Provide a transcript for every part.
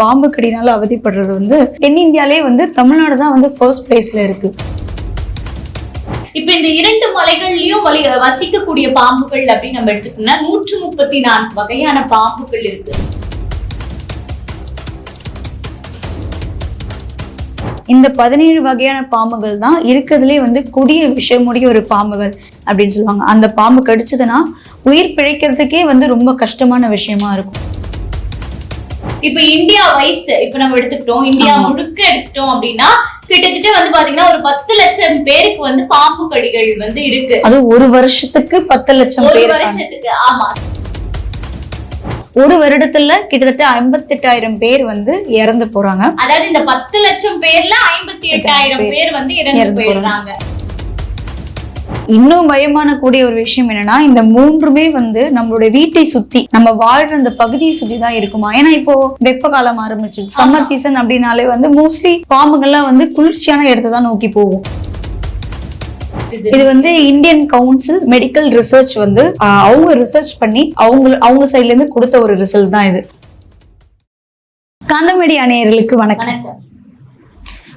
பாம்பு கடினால அவதிப்படுறது வந்து தென்னிந்தியாலே வந்து தமிழ்நாடு தான் வந்து ஃபர்ஸ்ட் பிளேஸ்ல இருக்கு. இப்ப இந்த இரண்டு மலைகள்லயும் வசிக்கக்கூடிய பாம்புகள் அப்படின்னு நம்ம எடுத்துக்கோம்னா நூற்று முப்பத்தி நான்கு வகையான பாம்புகள் இருக்கு. இந்த பதினேழு வகையான பாம்புகள் தான் இருக்கிறதுலே வந்து கொடிய விஷமுடைய ஒரு பாம்புகள் அப்படின்னு சொல்லுவாங்க. அந்த பாம்பு கடிச்சதுன்னா உயிர் பிழைக்கிறதுக்கே வந்து ரொம்ப கஷ்டமான விஷயமா இருக்கும். இப்ப இந்தியா வைஸ் இப்ப நம்ம எடுத்துக்கிட்டோம். இந்தியா. முழுக்க எடுத்துட்டோம் அப்படின்னா கிட்டத்தட்ட வந்து பாத்தீங்கன்னா ஒரு பத்து லட்சம் பேருக்கு வந்து பாம்பு கடிகள் வந்து இருக்கு. அது ஒரு வருஷத்துக்கு பத்து லட்சம் ஒரு. வருஷத்துக்கு ஆமா. ஒரு வருடத்துல கிட்டத்தட்ட ஐம்பத்தெட்டாயிரம் பேர் வந்து இறந்து போறாங்க. அதாவது இந்த பத்து லட்சம் பேர்ல ஐம்பத்தி எட்டாயிரம் பேர் வந்து இறந்து இறந்து போயிடுறாங்க. இன்னும் பயமான கூடிய ஒரு விஷயம் என்னன்னா இந்த மூன்றுமே வந்து நம்மளுடைய வீட்டை சுத்தி நம்ம வாழ்ற அந்த பகுதியை சுத்தி தான் இருக்குமா? ஏன்னா இப்போ வெப்ப காலம் ஆரம்பிச்சிருச்சு. சம்மர் சீசன் அப்படின்னாலே வந்து மோஸ்ட்லி பாம்புகள்லாம் வந்து குளிர்ச்சியான இடத்தை தான் நோக்கி போகும். இது வந்து இந்தியன் கவுன்சில் மெடிக்கல் ரிசர்ச் வந்து அவங்க ரிசர்ச் பண்ணி அவங்க அவங்க சைட்ல இருந்து கொடுத்த ஒரு ரிசல்ட் தான் இது. காந்தமேடி அணையர்களுக்கு வணக்கம்.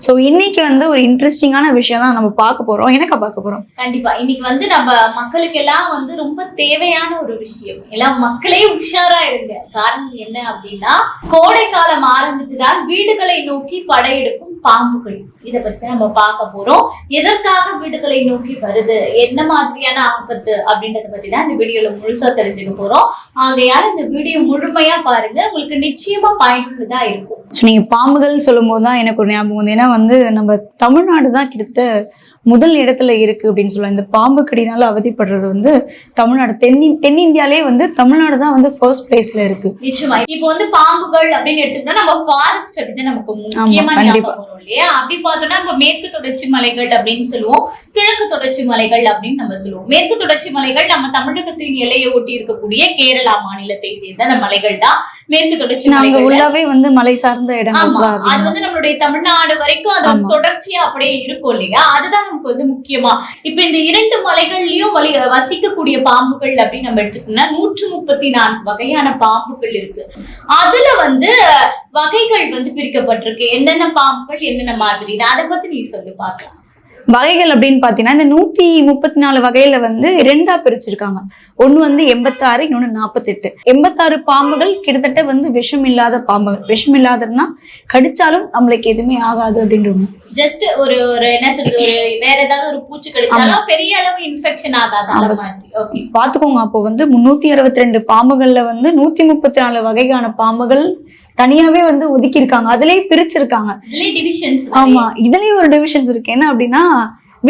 ஸோ இன்னைக்கு வந்து ஒரு இன்ட்ரெஸ்டிங்கான விஷயம் தான் நம்ம பார்க்க போறோம். எனக்கா பார்க்க போறோம்? கண்டிப்பா. இன்னைக்கு வந்து நம்ம மக்களுக்கு எல்லாம் வந்து ரொம்ப தேவையான ஒரு விஷயம். எல்லாம் மக்களே உஷாரா இருங்க. காரணம் என்ன அப்படின்னா கோடை காலம் ஆரம்பித்துதான் வீடுகளை நோக்கி படையெடுக்கும் பாம்புகள். இதை பத்தி நம்ம பார்க்க போறோம். எதற்காக வீடுகளை நோக்கி வருது? என்ன மாதிரியான ஆபத்து அப்படின்றத பத்தி தான் இந்த வீடியோல முழுசா தெரிஞ்சுக்க போறோம். ஆகையால இந்த வீடியோ முழுமையா பாருங்க. உங்களுக்கு நிச்சயமா பயனுள்ளதா இருக்கும். நீங்க பாம்புகள் சொல்லும் போது தான் எனக்கு ஒரு ஞாபகம் வந்து ஏன்னா வந்து நம்ம தமிழ்நாடு தான் கிட்டத்தட்ட முதல் இடத்துல இருக்கு அப்படின்னு சொல்லலாம் இந்த பாம்பு கடினால அவதிப்படுறது வந்து தமிழ்நாடு தென்னி தென்னிந்தியாலே வந்து தமிழ்நாடு தான் வந்து ஃபர்ஸ்ட் பிளேஸ்ல இருக்கு. நிச்சயமா. இப்போ வந்து பாம்புகள் அப்படின்னு எடுத்துக்கிட்டா நம்ம ஃபாரஸ்ட் அப்படின்னு நமக்கு முக்கியமா கண்டிப்பா. ஞாபகம் இல்லையா? அப்படி பார்த்தோம்னா நம்ம மேற்கு தொடர்ச்சி மலைகள் அப்படின்னு சொல்லுவோம். கிழக்கு தொடர்ச்சி மலைகள் அப்படின்னு நம்ம சொல்லுவோம். மேற்கு தொடர்ச்சி மலைகள் நம்ம தமிழகத்தின் எல்லையை ஒட்டி இருக்கக்கூடிய கேரளா மாநிலத்தை சேர்ந்த அந்த மலைகள் தான். மேற்கு தொடர்ச்சி நாங்க உள்ளாவே வந்து மலை சார்ந்த இடங்கள் அது. வந்து நம்மளுடைய தமிழ்நாடு வரைக்கும் அது. தொடர்ச்சியா அப்படியே இருக்கும் இல்லையா? அதுதான் நமக்கு வந்து முக்கியமா. இப்ப இந்த இரண்டு மலைகள்லயும் வலி வசிக்கக்கூடிய பாம்புகள் அப்படின்னு நம்ம எடுத்துக்கோம்னா நூற்று முப்பத்தி நான்கு வகையான பாம்புகள் இருக்கு. அதுல வந்து வகைகள் வந்து பிரிக்கப்பட்டிருக்கு. என்னென்ன பாம்புகள் என்னென்ன மாதிரி? அதை பத்தி நீ சொல்லு பார்க்கலாம். வகைகள் அப்படின்னு பாத்தீங்கன்னா இந்த நூத்தி முப்பத்தி நாலு வகையில வந்து ரெண்டா பிரிச்சிருக்காங்க. ஒண்ணு வந்து எண்பத்தாறு இன்னொன்னு நாற்பத்தெட்டு எண்பத்தாறு பாம்புகள் கிட்டத்தட்ட வந்து விஷம் இல்லாத பாம்புகள். விஷம் இல்லாததுன்னா கடிச்சாலும் நம்மளுக்கு எதுவுமே ஆகாது அப்படின்ற ஜஸ்ட் ஒரு ஒரு என்ன சொல்றது ஒரு வேற ஏதாவது ஒரு பூச்சி கடிச்சாலும் பெரிய அளவு இன்ஃபெக்ஷன் ஆகாது பாத்துக்கோங்க அப்போ வந்து முன்னூத்தி அறுபத்தி ரெண்டு பாம்புகள்ல வந்து நூத்தி முப்பத்தி நாலு வகையான பாம்புகள் தனியாவே வந்து ஒதுக்கி இருக்காங்க அதுலயே பிரிச்சிருக்காங்க ஆமா இதுலயும் ஒரு டிவிஷன்ஸ் இருக்கு. என்ன அப்படின்னா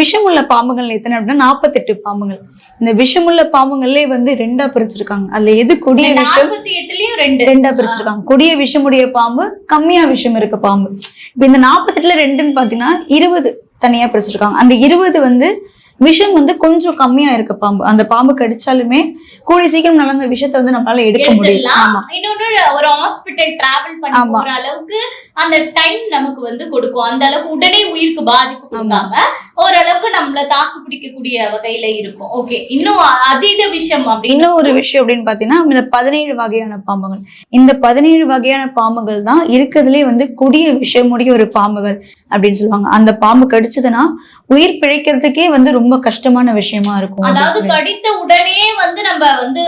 விஷமுள்ள பாம்புகள் எத்தனை அப்படின்னா நாற்பத்தெட்டு பாம்புகள். இந்த விஷமுள்ள பாம்புகள்லயே வந்து ரெண்டா பிரிச்சிருக்காங்க. அதுல எது கொடிய விஷம்? ரெண்டா பிரிச்சிருக்காங்க. கொடிய விஷமுடைய பாம்பு கம்மியா விஷம் இருக்க பாம்பு. இப்ப இந்த நாற்பத்தெட்டுல ரெண்டுன்னு பாத்தீங்கன்னா இருபது தனியா பிரிச்சிருக்காங்க. அந்த இருபது வந்து விஷம் வந்து கொஞ்சம் கம்மியா இருக்க பாம்பு. அந்த பாம்பு கடிச்சாலுமே கூடிய சீக்கிரம் நல்ல அந்த விஷத்தை வந்து நம்மளால எடுக்க முடியும். ஆமா. இன்னொன்னு ஒரு ஹாஸ்பிட்டல் டிராவல் பண்ணி. போற அளவுக்கு அந்த டைம் நமக்கு வந்து கொடுக்கும். அந்த அளவுக்கு உடனே உயிருக்கு பாதிப்பு கொடுக்காம ஓரளவுக்கு நம்மள தாக்கு பிடிக்கக்கூடிய வகையில இருக்கும். ஓகே இன்னும் அதீத விஷயம் அப்படின்னு இன்னும் ஒரு விஷயம் அப்படின்னு பாத்தீங்கன்னா இந்த பதினேழு வகையான பாம்புகள். இந்த பதினேழு வகையான பாம்புகள் தான் இருக்கிறதுலே வந்து கொடிய விஷமுடைய ஒரு பாம்புகள் அப்படின்னு சொல்லுவாங்க. அந்த பாம்பு கடிச்சதுன்னா உயிர் பிழைக்கிறதுக்கே வந்து ரொம்ப கஷ்டமான விஷயமா இருக்கும். அதாவது. கடித்த உடனே வந்து நம்ம வந்து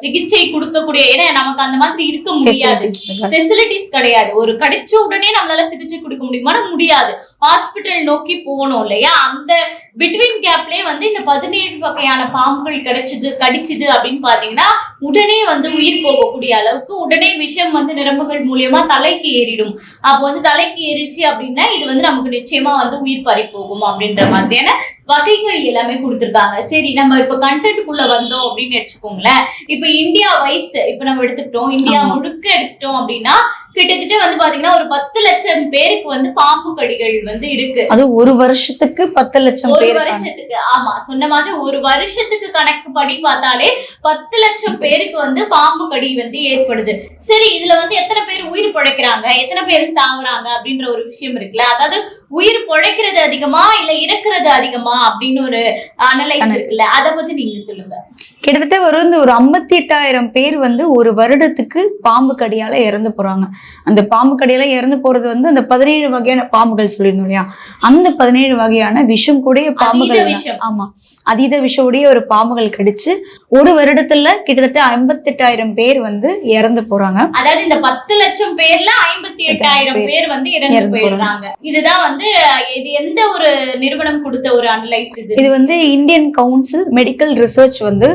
சிகிச்சை கொடுக்கக்கூடிய ஏன்னா நமக்கு அந்த மாதிரி இருக்க முடியாது. ஃபெசிலிட்டிஸ் கிடையாது. ஒரு கடிச்ச உடனே நம்மளால சிகிச்சை கொடுக்க முடியுமா. முடியாது. ஹாஸ்பிட்டல் நோக்கி போகணும் இல்லையா? அந்த பிட்வீன் கேப்லயே வந்து இந்த பதினேழு வகையான பாம்புகள் கிடைச்சது கடிச்சது அப்படின்னு பாத்தீங்கன்னா உடனே வந்து உயிர் போகக்கூடிய அளவுக்கு உடனே விஷம் வந்து நரம்புகள் மூலியமா தலைக்கு ஏறிடும். அப்போ வந்து தலைக்கு ஏறிச்சு அப்படின்னா இது வந்து நமக்கு நிச்சயமா வந்து உயிர் பறி போகும் அப்படின்ற மாதிரியான வகைகள் எல்லாமே கொடுத்துருக்காங்க. சரி நம்ம இப்ப கண்டென்ட்டுக்குள்ள வந்தோம் அப்படின்னு வச்சுக்கோங்களேன் இப்ப இந்தியா வைஸ் இப்ப நம்ம எடுத்துக்கிட்டோம். இந்தியா. முழுக்க எடுத்துட்டோம் அப்படின்னா கிட்டத்தட்ட வந்து பாத்தீங்கன்னா ஒரு பத்து லட்சம் பேருக்கு வந்து பாம்பு கடிகள் வந்து இருக்கு. அது ஒரு வருஷத்துக்கு பத்து லட்சம் ஒரு. வருஷத்துக்கு ஆமா. சொன்ன மாதிரி ஒரு வருஷத்துக்கு கணக்கு படி பார்த்தாலே பத்து லட்சம் பேருக்கு வந்து பாம்பு கடி வந்து ஏற்படுது. சரி இதுல வந்து எத்தனை பேர் உயிர் பிழைக்கிறாங்க? எத்தனை பேர் சாவுறாங்க? அப்படின்ற ஒரு விஷயம் இருக்குல்ல. அதாவது உயிர் பிழைக்கிறது அதிகமா இல்ல இறக்குறது அதிகமா? அப்படின்னு ஒரு அனலைஸ். இருக்குல்ல அத பத்தி நீங்க சொல்லுங்க கிட்டத்தட்ட வந்து ஒரு ஐம்பத்தி எட்டாயிரம் பேர் வந்து ஒரு வருடத்துக்கு பாம்பு கடியால இறந்து போறாங்க. அந்த பாம்பு கடியால இறந்து போறது வந்து அந்த பதினேழு வகையான பாம்புகள் சொல்லியிருந்தோம் இல்லையா? அந்த பதினேழு வகையான விஷம் கூடிய பாம்புகள் அதீத விஷம். ஆமா. அதீத விஷமுடைய ஒரு பாம்புகள் கடிச்சு ஒரு வருடத்துல கிட்டத்தட்ட ஐம்பத்தெட்டாயிரம் பேர் வந்து இறந்து போறாங்க. அதாவது இந்த பத்து லட்சம் பேர்ல ஐம்பத்தி எட்டாயிரம் பேர் வந்து இறந்து போயிடுறாங்க. இதுதான் வந்து இது எந்த ஒரு நிறுவனம் கொடுத்த ஒரு அனலைஸ் இது? இது வந்து இந்தியன் கவுன்சில் மெடிக்கல் ரிசர்ச் வந்து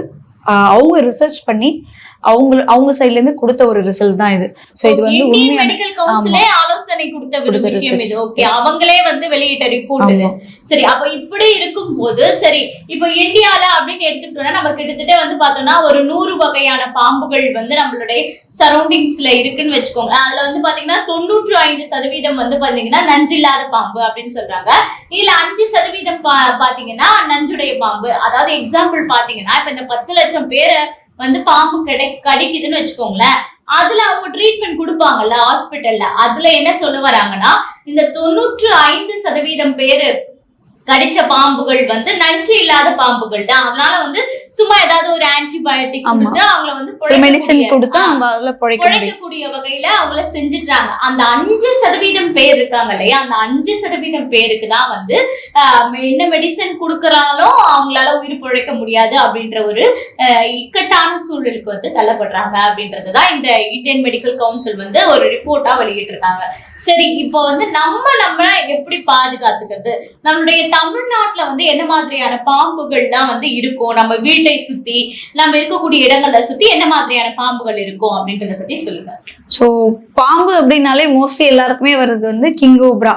அவங்க ரிசர்ச் பண்ணி அவங்க அவங்க சைட்ல இருந்து கொடுத்த ஒரு ரிசல்ட் தான் இது. சோ இது வந்து உண்மையான மெடிக்கல் கவுன்சிலே ஆலோசனை கொடுத்த விஷயம் இது. ஓகே அவங்களே வந்து வெளியிட்ட ரிப்போர்ட். சரி அப்ப இப்படி இருக்கும்போது சரி இப்ப இந்தியால அப்படின்னு எடுத்துக்கிட்டோம்னா நம்ம கிட்டத்தட்ட வந்து பார்த்தோம்னா ஒரு நூறு வகையான பாம்புகள் வந்து நம்மளுடைய சரௌண்டிங்ஸ்ல இருக்குன்னு வச்சுக்கோங்க. அதுல வந்து பாத்தீங்கன்னா தொண்ணூற்று ஐந்து சதவீதம் வந்து பாத்தீங்கன்னா நஞ்சில்லாத பாம்பு அப்படின்னு சொல்றாங்க. இதுல அஞ்சு சதவீதம் பாத்தீங்கன்னா நஞ்சுடைய பாம்பு. அதாவது எக்ஸாம்பிள் பாத்தீங்கன்னா இப்ப இந்த பத்து லட்சம் பேரை வந்து பாம்பு கிடை கடிக்குதுன்னு வச்சுக்கோங்களேன். அதுல அவங்க ட்ரீட்மெண்ட் கொடுப்பாங்கல்ல ஹாஸ்பிட்டல்ல அதுல என்ன சொல்ல வராங்கன்னா இந்த தொண்ணூற்று ஐந்து சதவீதம் பேரு கடிச்ச பாம்புகள் வந்து நஞ்சு இல்லாத பாம்புகள் தான். அதனால வந்து சும்மா ஏதாவது ஒரு ஆன்டிபயோட்டிக். கொடுத்து அவங்கள வந்து மெடிசன் கொடுத்தா நம்ம அதுல பிழைக்கக்கூடிய வகையில அவங்கள செஞ்சுட்டாங்க. அந்த அஞ்சு சதவீதம் பேர் இருக்காங்க இல்லையா? அந்த அஞ்சு சதவீதம் பேருக்கு தான் வந்து என்ன மெடிசன் கொடுக்கறாலும் அவங்களால உயிர் பிழைக்க முடியாது அப்படின்ற ஒரு இக்கட்டான சூழலுக்கு வந்து தள்ளப்படுறாங்க அப்படின்றது தான் இந்த இந்தியன் மெடிக்கல் கவுன்சில் வந்து ஒரு ரிப்போர்ட்டா வெளியிட்டிருக்காங்க. சரி இப்போ வந்து நம்ம நம்ம எப்படி பாதுகாத்துக்கிறது? நம்மளுடைய தமிழ்நாட்டுல வந்து என்ன மாதிரியான பாம்புகள்லாம் வந்து இருக்கும்? நம்ம வீட்டை சுத்தி நம்ம இருக்கக்கூடிய இடங்களை சுத்தி என்ன மாதிரியான பாம்புகள் இருக்கும் அப்படின்றத பத்தி சொல்லுங்க. சோ பாம்பு அப்படின்னாலே மோஸ்ட்லி எல்லாருக்குமே வர்றது வந்து கிங்கோப்ரா.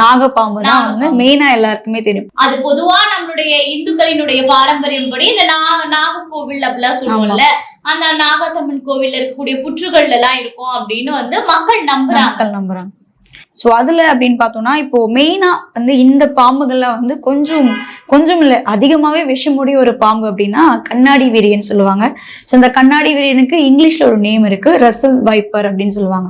நாகப்பாம்பு தான் வந்து. மெயினா எல்லாருக்குமே தெரியும். அது பொதுவா நம்மளுடைய இந்துக்களினுடைய பாரம்பரியம் படி இந்த நாக நாகக்கோவில் அப்படிலாம் சொல்லுவோம்ல. அந்த நாகத்தம்மன் கோவில்ல இருக்கக்கூடிய புற்றுகள்ல எல்லாம் இருக்கும் அப்படின்னு வந்து மக்கள் நம்புறாங்க. மக்கள் நம்புறாங்க. சோ அதுல அப்படின்னு பார்த்தோம்னா இப்போ மெயினா வந்து இந்த பாம்புகள்லாம் வந்து கொஞ்சம் கொஞ்சம் இல்ல அதிகமாவே விஷமுடைய ஒரு பாம்பு அப்படின்னா கண்ணாடி விரியன் சொல்லுவாங்க. ஸோ இந்த கண்ணாடி விரியனுக்கு இங்கிலீஷ்ல ஒரு நேம் இருக்கு ரசல் வைப்பர் அப்படின்னு சொல்லுவாங்க.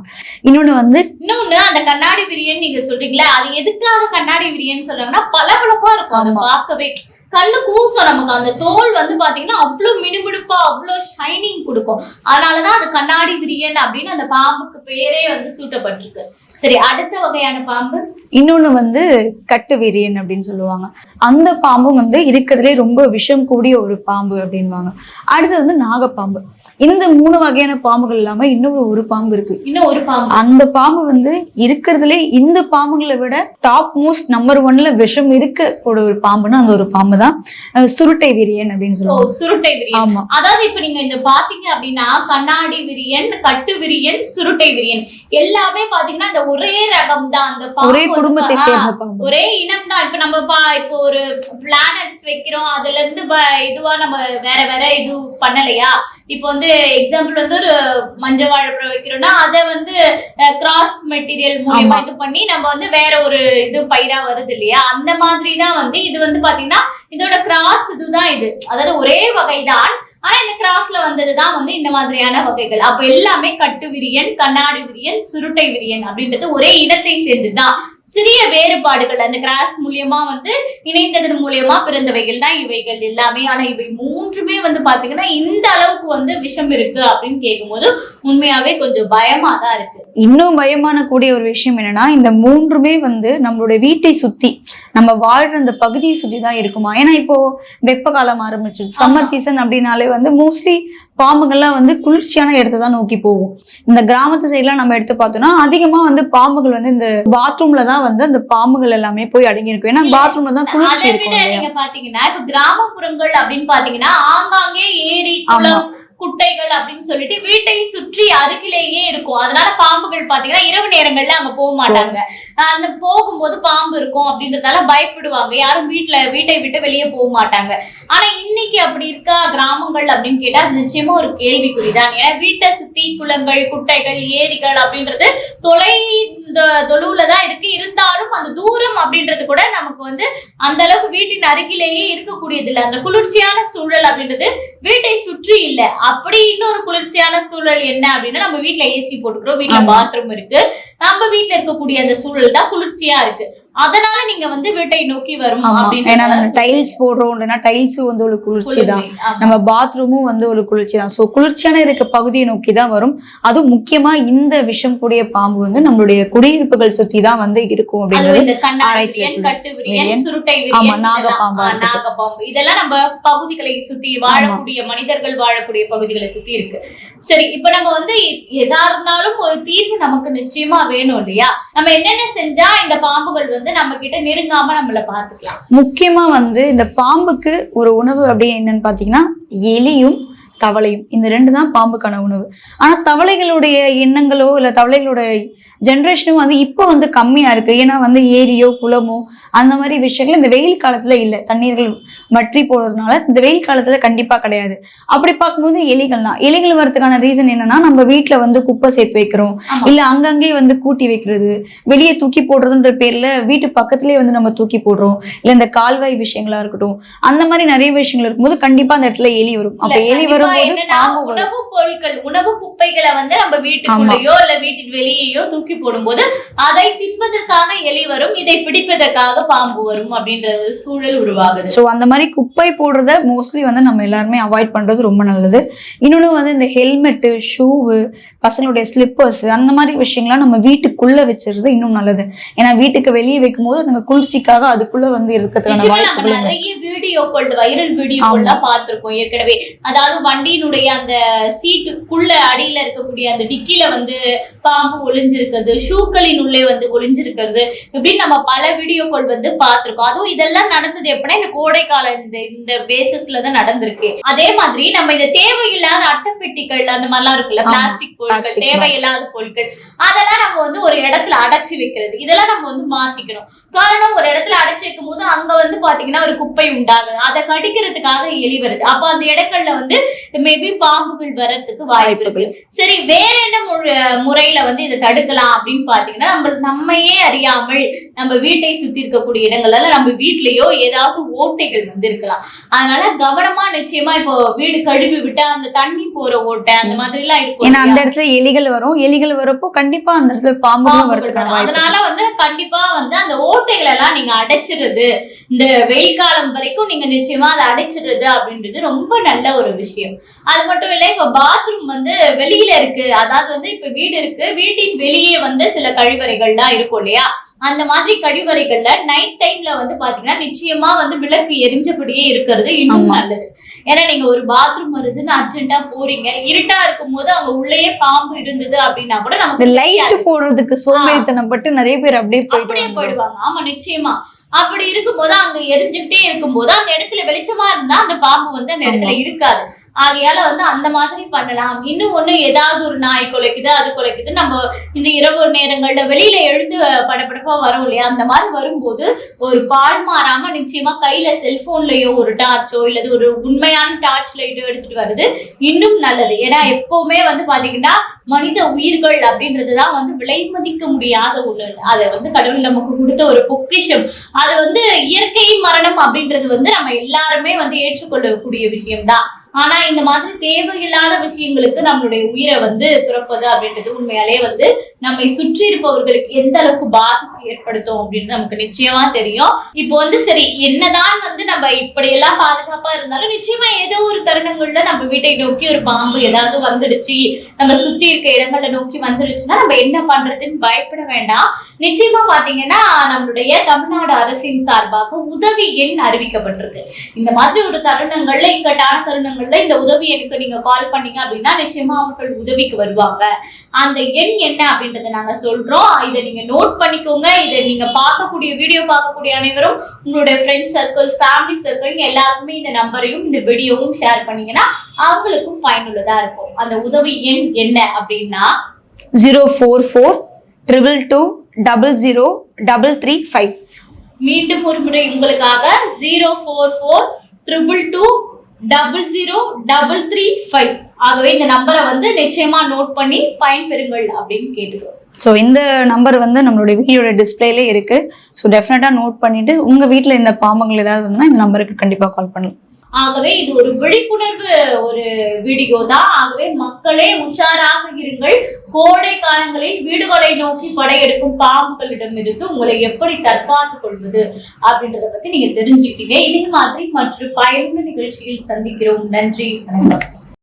இன்னொன்னு வந்து இன்னொன்னு அந்த கண்ணாடி விரியன் நீங்க சொல்றீங்களா அது எதுக்காக கண்ணாடி விரியன் சொல்றாங்கன்னா பளபளப்பா இருக்கும். அதை. பார்க்கவே கண்ணு கூசும் நமக்கு. அந்த தோல் வந்து பாத்தீங்கன்னா அவ்வளவு மினுமினுப்பா அவ்வளவு ஷைனிங் கொடுக்கும். அதனாலதான் அது கண்ணாடி விரியன் அப்படின்னு அந்த பாம்புக்கு பேரே வந்து சூட்டப்பட்டிருக்கு. சரி அடுத்த வகையான பாம்பு? இன்னொன்னு வந்து கட்டு விரியன் அப்படின்னு சொல்லுவாங்க. அந்த பாம்பும் வந்து இருக்கிறதுலே ரொம்ப விஷம் கூடிய ஒரு பாம்பு அப்படின்வாங்க அடுத்தது வந்து நாகப்பாம்பு. இந்த மூணு வகையான பாம்புகள் இல்லாம இன்னொரு ஒரு பாம்பு இருக்கு. இன்னும் ஒரு பாம்பு. அந்த பாம்பு வந்து இருக்கிறதுலே இந்த பாம்புகளை விட டாப் மோஸ்ட் நம்பர் ஒன்ல விஷம் இருக்க ஒரு பாம்புன்னா அந்த ஒரு பாம்பு தான். அஹ் சுருட்டை விரியன் அப்படின்னு ஓ சொல்லுவாங்க. சுருட்டை விரியன். ஆமா. அதாவது இப்ப நீங்க இந்த பாத்தீங்க அப்படின்னா கண்ணாடி விரியன் கட்டு விரியன் சுருட்டை விரியன். எல்லாமே பாத்தீங்கன்னா இந்த ஒரே ரகம் தான் அந்த ஒரே குடும்பத்தை சேர்ந்த ஒரே இனம் தான் இப்ப நம்ம இப்போ ஒரு பிளானட்ஸ் வைக்கிறோம். அதுல இருந்து இதுவா நம்ம வேற வேற இது பண்ணலையா? இப்போ வந்து எக்ஸாம்பிள் வந்து ஒரு மஞ்சள் வாழைப்பழம் வைக்கிறோம்னா அதை வந்து கிராஸ் மெட்டீரியல் மூலியமா. இது பண்ணி நம்ம வந்து வேற ஒரு இது பயிரா வருது இல்லையா? அந்த மாதிரி தான் வந்து இது வந்து பாத்தீங்கன்னா இதோட கிராஸ் இதுதான் இது. அதாவது ஒரே வகைதான். ஆனா இந்த கிராஸ்ல வந்ததுதான் வந்து இந்த மாதிரியான வகைகள். அப்ப எல்லாமே கட்டு விரியன் கண்ணாடி விரியன் சுருட்டை விரியன் அப்படின்றது ஒரே இனத்தை சேர்ந்துதான் சிறிய வேறுபாடுகள். அந்த கிராஸ் மூலியமா வந்து இணைந்ததன் மூலியமா பிறந்தவைகள் தான் இவைகள் எல்லாமே. ஆனா இவை மூன்றுமே வந்து பாத்தீங்கன்னா இந்த அளவுக்கு வந்து விஷம் இருக்கு அப்படின்னு கேட்கும்போது உண்மையாவே கொஞ்சம் பயமா தான் இருக்கு. இன்னும் பயமான கூடிய ஒரு விஷயம் என்னன்னா இந்த மூன்றுமே வந்து நம்மளுடைய வீட்டை சுத்தி நம்ம வாழ்ற அந்த பகுதியை சுத்தி தான் இருக்குமா? ஏன்னா இப்போ வெப்ப காலம் ஆரம்பிச்சிருச்சு. சம்மர் சீசன் அப்படின்னாலே வந்து மோஸ்ட்லி பாம்புகள்லாம் வந்து குளிர்ச்சியான இடத்தை தான் நோக்கி போகும். இந்த கிராமத்து சைட்லாம் நம்ம எடுத்து பார்த்தோம்னா அதிகமா வந்து பாம்புகள் வந்து இந்த பாத்ரூம்ல தான் வந்து அந்த பாம்புகள் எல்லாமே போய் அடங்கி இருக்கும் ஏன்னா பாத்ரூம்ல தான் குளிர்ச்சி இருக்கும் நீங்க பாத்தீங்கன்னா இப்ப கிராமப்புறங்கள் அப்படின்னு பாத்தீங்கன்னா ஆங்காங்கே ஏரி குட்டைகள் அப்படின்னு சொல்லிட்டு வீட்டை சுற்றி அருகிலேயே இருக்கும். அதனால பாம்புகள் பாத்தீங்கன்னா இரவு நேரங்கள்ல அங்க போக மாட்டாங்க. அந்த போகும்போது பாம்பு இருக்கும் அப்படின்றதால பயப்படுவாங்க. யாரும் வீட்டுல வீட்டை விட்டு வெளியே போக மாட்டாங்க. ஆனா இன்னைக்கு அப்படி இருக்கா? கிராமங்கள் அப்படின்னு கேட்டா அது நிச்சயமா ஒரு கேள்விக்குறிதான். ஏன்னா வீட்டை சுத்தி குளங்கள் குட்டைகள் ஏரிகள் அப்படின்றது தொலை தொழுவுல தான் இருக்கு. இருந்தாலும் அந்த தூரம் அப்படின்றது கூட நமக்கு வந்து அந்த அளவுக்கு வீட்டின் அருகிலேயே இருக்கக்கூடியது இல்லை அந்த குளிர்ச்சியான சூழல் அப்படின்றது வீட்டை சுற்றி இல்லை. அப்படி இன்னொரு குளிர்ச்சியான சூழல் என்ன அப்படின்னா நம்ம வீட்ல ஏசி போட்டுக்கிறோம் ஆமா. பாத்ரூம் இருக்கு நம்ம வீட்ல இருக்கக்கூடிய அந்த சூழல் தான் குளிர்ச்சியா இருக்கு. அதனால நீங்க வந்து வீட்டை நோக்கி வரும் ஏன்னா நம்ம டைல்ஸ் போடுறோம் இல்லைன்னா டைல்ஸும் வந்து ஒரு குளிர்ச்சி தான். நம்ம பாத்ரூமும் வந்து ஒரு குளிர்ச்சி தான். ஸோ குளிர்ச்சியான இருக்க பகுதியை நோக்கி தான் வரும். அதுவும் முக்கியமா இந்த விஷம் கூடிய பாம்பு வந்து நம்மளுடைய குடியிருப்புகள் சுத்தி தான் வந்து இருக்கும் அதுவும் அப்படின்றது ஆமா, நாகப்பாம்பா. நாகப்பாம்பு. இதெல்லாம் நம்ம பகுதிகளை சுத்தி வாழக்கூடிய மனிதர்கள் வாழக்கூடிய பகுதிகளை சுத்தி இருக்கு. சரி இப்ப நம்ம வந்து எதா இருந்தாலும் ஒரு தீர்வு நமக்கு நிச்சயமா வேணும் இல்லையா? நம்ம என்னென்ன செஞ்சா இந்த பாம்புகள் வந்து நம்ம கிட்ட நெருங்காம நம்மள பாத்துக்கலாம் முக்கியமா வந்து இந்த பாம்புக்கு ஒரு உணவு அப்படின்னு என்னன்னு பாத்தீங்கன்னா எலியும் தவளையும். இந்த ரெண்டு தான் பாம்புக்கான உணவு. ஆனா தவளைகளுடைய எண்ணங்களோ இல்ல தவளைகளுடைய ஜென்ரேஷனும் வந்து இப்போ வந்து கம்மியா இருக்கு. ஏன்னா வந்து ஏரியோ குளமோ அந்த மாதிரி விஷயங்கள் இந்த வெயில் காலத்துல இல்ல. தண்ணீர்கள் வற்றி போடுறதுனால இந்த வெயில் காலத்துல கண்டிப்பா கிடையாது. அப்படி பார்க்கும்போது எலிகள் தான் எலிகள் வரதுக்கான ரீசன் என்னன்னா நம்ம வீட்ல வந்து குப்பை சேர்த்து வைக்கிறோம். இல்ல அங்கங்கே வந்து கூட்டி வைக்கிறது. வெளியே தூக்கி போடுறதுன்ற பேர்ல வீட்டு பக்கத்துலயே வந்து நம்ம தூக்கி போடுறோம். இல்ல இந்த கால்வாய் விஷயங்களா இருக்கட்டும். அந்த மாதிரி நிறைய விஷயங்கள் இருக்கும்போது கண்டிப்பா அந்த இடத்துல எலி வரும். அப்ப எலி வரும்போது பாம்பு வரும். உணவு பொருட்கள் உணவு குப்பைகளை வந்து நம்ம வீட்டுக்குள்ளேயோ இல்ல வீட்டின் வெளியேயோ தூக்கி போடும்போது அதை தின்பதற்காக எலி வரும் இதை பிடிப்பதற்காக பாம்பு வரும் அப்படின்ற ஒரு சூழல் உருவாகுது. ஸோ அந்த மாதிரி குப்பை போடுறத மோஸ்ட்லி வந்து நம்ம எல்லாருமே அவாய்ட் பண்றது ரொம்ப நல்லது. இன்னொன்று வந்து இந்த ஹெல்மெட்டு ஷூவு பசங்களுடைய ஸ்லிப்பர்ஸ் அந்த மாதிரி விஷயங்கள்லாம் நம்ம வீட்டுக்குள்ள வச்சிருது இன்னும் நல்லது. ஏன்னா வீட்டுக்கு வெளியே வைக்கும்போது அந்த குளிர்ச்சிக்காக அதுக்குள்ள வந்து இருக்கிறதுக்கான வாய்ப்புகள். நிறைய வீடியோக்கள் வைரல் வீடியோக்கள்லாம் பார்த்திருக்கோம் ஏற்கனவே. அதாவது வண்டியினுடைய அந்த சீட்டுக்குள்ள அடியில இருக்கக்கூடிய அந்த டிக்கில வந்து பாம்பு ஒளிஞ்சிருக்கிறது ஷூக்களின் உள்ளே வந்து ஒளிஞ்சிருக்கிறது இப்படின்னு நம்ம பல வீடியோக்கள் வந்து பார்த்திருக்கோம் அதுவும் இதெல்லாம் நடந்தது எப்படின்னா இந்த கோடைக்கால இந்த இந்த பேசஸ்ல தான் நடந்திருக்கு அதே மாதிரி நம்ம இந்த தேவையில்லாத அட்டைப்பெட்டிகள் அந்த மாதிரிலாம் இருக்குல்ல. பிளாஸ்டிக் பொருட்கள் தேவையில்லாத பொருட்கள் அதெல்லாம் நம்ம வந்து ஒரு இடத்துல அடைச்சு வைக்கிறது. இதெல்லாம் நம்ம வந்து மாத்திக்கணும். காரணம் ஒரு இடத்துல அடைச்சு வைக்கும் போது அங்க வந்து பாத்தீங்கன்னா ஒரு குப்பை உண்டாகுது அதை கடிக்கிறதுக்காக எலி வருது. அப்ப அந்த இடங்கள்ல வந்து மேபி பாம்புகள் வர்றதுக்கு வாய்ப்பு இருக்கு. சரி வேற என்ன முற- முறையில வந்து இதை தடுக்கலாம் அப்படின்னு பாத்தீங்கன்னா நம்ம நம்மையே அறியாமல் நம்ம வீட்டை சுத்தி இருக்கக்கூடிய இடங்கள்ல நம்ம வீட்லயோ ஏதாவது ஓட்டைகள் வந்து இருக்கலாம் அதனால கவனமா நிச்சயமா இப்போ வீடு கழுவி விட்டா அந்த தண்ணி போற ஓட்டை அந்த மாதிரி எல்லாம் இருக்கும்? இடத்துல எலிகள் வரும். எலிகள் வரப்போ கண்டிப்பா அந்த இடத்துல பாம்புகள் வரதுக்கான. அதனால வந்து கண்டிப்பா வந்து அந்த ஓட்டைகள் எல்லாம் நீங்க அடைச்சிடுறது இந்த வெயில் காலம் வரைக்கும் நீங்க நிச்சயமா அதை அடைச்சிடுறது அப்படின்றது ரொம்ப நல்ல ஒரு விஷயம். அது மட்டும் இல்ல இப்ப பாத்ரூம் வந்து வெளியில இருக்கு. அதாவது வந்து இப்ப வீடு இருக்கு. வீட்டின் வெளியே வந்து சில கழிவறைகள்லாம் இருக்கும் இல்லையா? அந்த மாதிரி கழிவறைகள்ல நைட் டைம்ல வந்து பாத்தீங்கன்னா நிச்சயமா வந்து விளக்கு எரிஞ்சபடியே இருக்கிறது இன்னும். நல்லது. ஏன்னா நீங்க ஒரு பாத்ரூம் வருதுன்னு அர்ஜென்ட்டா போறீங்க இருட்டா இருக்கும்போது அவங்க உள்ளேயே பாம்பு இருந்தது அப்படின்னா கூட நமக்கு லைட் போடுறதுக்கு சோம்பேறித்தனப்பட்டு நிறைய பேர் அப்படியே அப்படியே. போயிடுவாங்க. ஆமா நிச்சயமா. அப்படி இருக்கும்போது அங்க எரிஞ்சுக்கிட்டே இருக்கும்போது அந்த இடத்துல வெளிச்சமா இருந்தா அந்த பாம்பு வந்து அந்த இடத்துல இருக்காது. ஆகையால வந்து அந்த மாதிரி பண்ணலாம். இன்னும் ஒண்ணு ஏதாவது ஒரு நாய் குலைக்குது அது குலைக்குது நம்ம இந்த இரவு நேரங்கள்ல வெளியில எழுந்து படப்படப்பா வரும் இல்லையா? அந்த மாதிரி வரும்போது ஒரு பால் மாறாம நிச்சயமா கையில செல்போன்லயோ ஒரு டார்ச்சோ இல்லது ஒரு உண்மையான டார்ச் லைட்டோ எடுத்துட்டு வருது இன்னும் நல்லது. ஏன்னா எப்பவுமே வந்து பாத்தீங்கன்னா மனித உயிர்கள் அப்படின்றதுதான் வந்து விலை மதிக்க முடியாத ஒண்ணு. அதை வந்து கடவுள் நமக்கு கொடுத்த ஒரு பொக்கிஷம். அது வந்து இயற்கை மரணம் அப்படின்றது வந்து நம்ம எல்லாருமே வந்து ஏற்றுக்கொள்ளக்கூடிய விஷயம்தான். ஆனா இந்த மாதிரி தேவையில்லாத விஷயங்களுக்கு நம்மளுடைய உயிரை வந்து துறப்பது அப்படின்றது உண்மையாலே வந்து நம்மை சுற்றி இருப்பவர்களுக்கு எந்த அளவுக்கு பாதிப்பு ஏற்படுத்தும் அப்படின்னு நமக்கு நிச்சயமா தெரியும். இப்போ வந்து சரி என்னதான் வந்து நம்ம இப்படி எல்லாம் பாதுகாப்பா இருந்தாலும் நிச்சயமா ஏதோ ஒரு தருணங்கள்ல நம்ம வீட்டை நோக்கி ஒரு பாம்பு ஏதாவது வந்துடுச்சு நம்ம சுற்றி இருக்க இடங்களை நோக்கி வந்துடுச்சுன்னா நம்ம என்ன பண்றதுன்னு பயப்பட வேண்டாம். நிச்சயமா பாத்தீங்கன்னா நம்மளுடைய தமிழ்நாடு அரசின் சார்பாக உதவி எண் அறிவிக்கப்பட்டிருக்கு. இந்த மாதிரி ஒரு தருணங்கள்ல இக்கட்டான தருணங்கள்ல இந்த உதவி எண்ணுக்கு நீங்க கால் பண்ணீங்க அப்படின்னா நிச்சயமா அவர்கள் உதவிக்கு வருவாங்க. அந்த எண் என்ன அப்படின்றத நாங்க சொல்றோம். இதை நீங்க நோட் பண்ணிக்கோங்க. இதை நீங்க பார்க்கக்கூடிய வீடியோ பார்க்கக்கூடிய அனைவரும் உங்களுடைய ஃப்ரெண்ட்ஸ் சர்க்கிள் ஃபேமிலி சர்க்கிள் எல்லாருக்குமே இந்த நம்பரையும் இந்த வீடியோவும் ஷேர் பண்ணீங்கன்னா அவங்களுக்கும் பயனுள்ளதா இருக்கும். அந்த உதவி எண் என்ன அப்படின்னா zero four four triple two double zero double three five மீண்டும் ஒரு முறை உங்களுக்காக zero four four triple two double zero double three five ஆகவே இந்த நம்பரை வந்து நிச்சயமா நோட் பண்ணி பயன்பெறுங்கள் அப்படின்னு கேட்டுக்கிறோம். ஸோ இந்த நம்பர் வந்து நம்மளுடைய வீடியோட டிஸ்பிளேலே இருக்கு. ஸோ டெஃபினட்டாக நோட் பண்ணிட்டு உங்க வீட்டில் இந்த பாம்புகள் ஏதாவது வந்ததுன்னா இந்த நம்பருக்கு கண்டிப்பாக கால் பண்ணலாம். ஆகவே இது ஒரு விழிப்புணர்வு ஒரு வீடியோ தான் ஆகவே மக்களே உஷாராக இருங்கள். கோடை காலங்களில் வீடுகளை நோக்கி படையெடுக்கும் பாம்புகளிடமிருந்து உங்களை எப்படி தற்காத்துக் கொள்வது அப்படின்றத பத்தி நீங்க தெரிஞ்சுக்கிட்டீங்க. இதே மாதிரி மற்றும் பயனுள்ள நிகழ்ச்சியில் சந்திக்கிறோம். நன்றி. வணக்கம்.